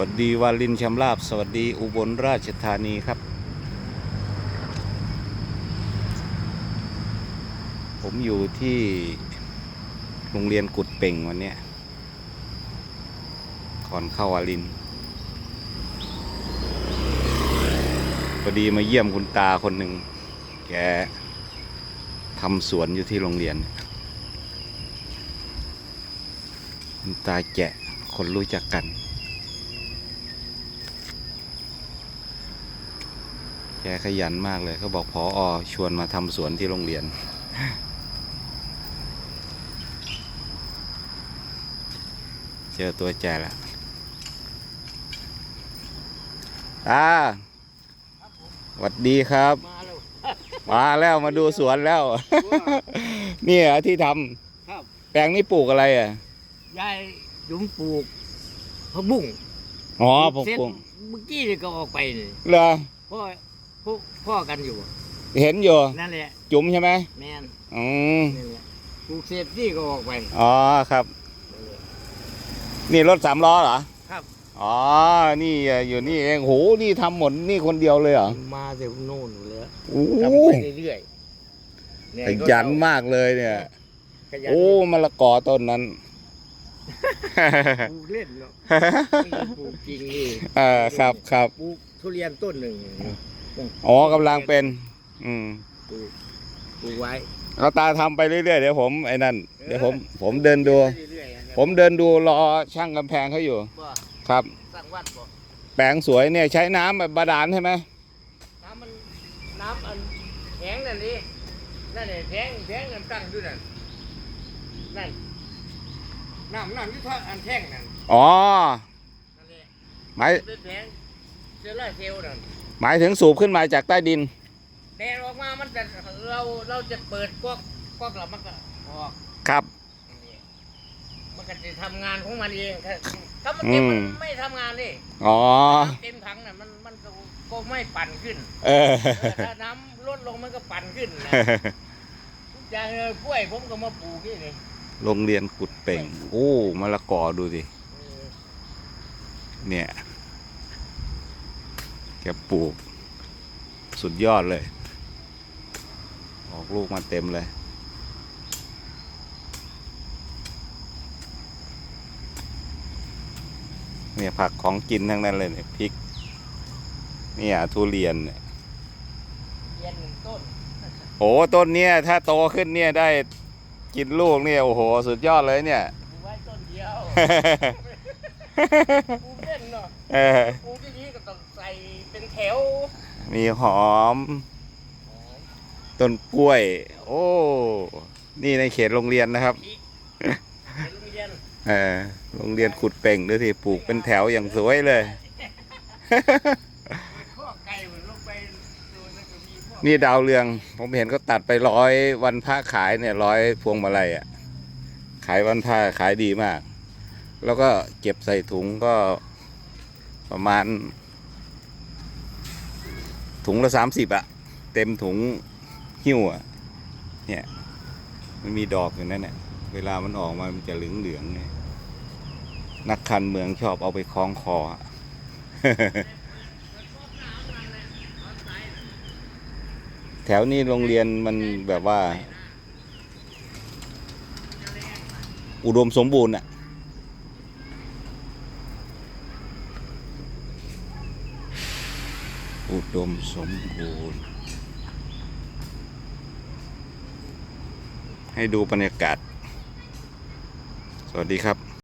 วัสดีวาลินชำราบ สวัสดีอุบลราชธานีครับ ผมอยู่ที่โรงเรียนกุดเป่งวันนี้ก่อนเข้าวาลินพอดีมาเยี่ยมคุณตาคนหนึ่ง แกทำสวนอยู่ที่โรงเรียน คุณตาแจะคนรู้จักกัน แกขยันมากเลยเขาบอกพออชวนมาทำสวนที่โรงเรียน เจอตัวแจแล้วตาสวัสดีครับมาแล้วมาแล้วมาดูสวนแล้ว นี่เหรอที่ทครับำแปลงนี้ปลูกอะไรอะ ยายยุ้มปลูกผักบุ้งอ๋อปลูกเสร็จปลูกเมื่อกี้นี่ก็ออกไปนี่เหรอพ่อ พ่อพ่อกันอยู่เห็นอยู่นั่นแหละจุ๋มใช่ไหมแมนอืมนี่นแหละปลูกเสร็จนี่ก็ออกไปอ๋อครับนั่นแหละนี่รถสามล้อเหรอครับอ๋อนี่อะอยู่นี่เองโหนี่ทำหมดนี่คนเดียวเลยเหรอมาเดี๋ยวโน่นอยู่แล้วโอ้ทำไปเรื่อยๆเยขยันมากเลยเนี่ย ขยันโอ้มะละกอต้นนั้นปลูกเล่นเนาะไม่ได้ปลูกจริงนี่เออครับครับปลูกทุเรียนต้นหนึ่ง อ๋อกำลังเป็น อืมปลูกปลูกไว้เราตาทำไปเรื่อยๆเดี๋ยวผมไอ้นั่นเดี๋ยวผม ผมเดินดู เรื่อยๆนะผมเดินดูรอช่างกำแพงเขาอยู่ บ่ครับสั่งวัดบ่แปลงสวยเนี่ยใช้น้ำแบบบาดาลใช่ไหมน้ำมันน้ำอันแข็งนั่นดินั่นแหละแข็งแข็งกันตั้งอยู่นั่นนั่นน้ำน้ำที่ท่ออันแท่งนั่นอ๋อนั่นแหละหมายเป็นแข็งเซลล์เซลล์นั่น หมายถึงสูบขึ้นมาจากใต้ดิน แดดออกมามันจะเราเราจะเปิดก๊อกก๊อกแล้วมันก็ออกครับนี่มันก็จะทำงานของมันเองถ้าถ้ามันเต็มมันอืม ไม่ทำงานดิอ๋อ น้ำเต็มถังน่ะมันมันก็ก็ไม่ปั่นขึ้นเออ เออถ้าน้ำลดลงมันก็ปั่นขึ้นนะอย่างเออกล้วยผมก็มาปลูกนี่เลยโรงเรียนกุดเป่ง โอ้มะละกอดูสิ เออเนี่ย แกปลูก สุดยอดเลย ออกลูกมาเต็มเลย เนี่ยผักของกินทั้งนั้นเลยเนี่ยพริก เนี่ยทุเรียนเนี่ยเรียนหนึ่งต้นโอ้ต้นเนี่ยถ้าโตขึ้นเนี่ยได้กินลูกเนี่ยโอ้โห สุดยอดเลยเนี่ยปลูกไว้ต้นเดียวปลูก เล่นเนาะเออปลูกที่นี้ก็ต้องใส่เป็นแถวมีหอม ต้นกล้วย โอ้ นี่ในเขตโรงเรียนนะครับ เป็นโรงเรียนเออโรงเรียนขุดเป่งดูสิปลูกเป็นแถวอย่างสวยเลยข้อไก่มันลงไปดูนั่นก็มีพวกนี่ดาวเรือง ผมเห็นก็ตัดไปร้อยวันพระขายเนี่ยร้อยพวงมาลัยอะ ขายวันพระขายดีมาก แล้วก็เก็บใส่ถุงก็ ประมาณ ถุงละสามสิบอะเต็มถุงหิ้วอะเนี่ยมันมีดอกอยู่นั่นเนี่ยเวลามันออกมามันจะเหลืองเหลืองเนี่ยนักคันเมืองชอบเอาไปคล้องคอแถวนี้โรงเรียนมันแบบว่า อุดมสมบูรณ์อะ อุดมสมบูรณ์ ให้ดูบรรยากาศ สวัสดีครับ